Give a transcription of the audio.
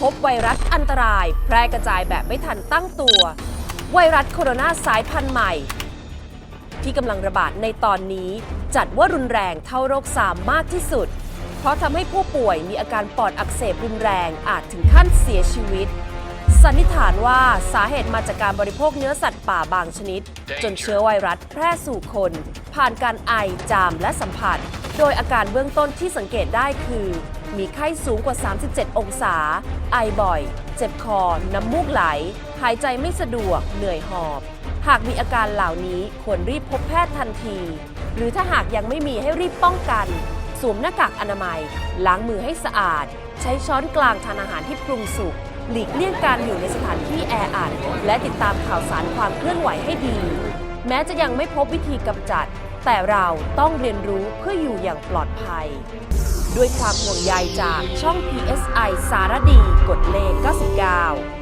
พบไวรัสอันตราย แพร่กระจายแบบไม่ทันตั้งตัว ไวรัสโคโรนาสายพันธุ์ใหม่ ที่กำลังระบาดในตอนนี้ จัดว่ารุนแรงเท่าโรคสามมากที่สุด เพราะทำให้ผู้ป่วยมีอาการปอดอักเสบรุนแรงอาจถึงขั้นเสียชีวิต สันนิษฐานว่าสาเหตุมาจากการบริโภคเนื้อสัตว์ป่าบางชนิด จนเชื้อไวรัสแพร่สู่คน ผ่านการไอ จามและสัมผัส โดยอาการเบื้องต้นที่สังเกตได้คือ มีไข้สูงกว่า 37 องศา ไอบ่อย เจ็บคอ น้ำมูกไหล หายใจไม่สะดวก เหนื่อยหอบ หากมีอาการเหล่านี้ควรรีบพบแพทย์ทันที หรือถ้าหากยังไม่มีให้รีบป้องกัน สวมหน้ากากอนามัย ล้างมือให้สะอาด ใช้ช้อนกลางทานอาหารที่ปรุงสุก หลีกเลี่ยงการอยู่ในสถานที่แออัดและติดตามข่าวสารความเคลื่อนไหวให้ดี แม้จะยังไม่พบวิธีกำจัด แต่เราต้องเรียนรู้เพื่ออยู่อย่างปลอดภัย ด้วยความห่วงใยจากช่อง PSI สารดี กดเลข 99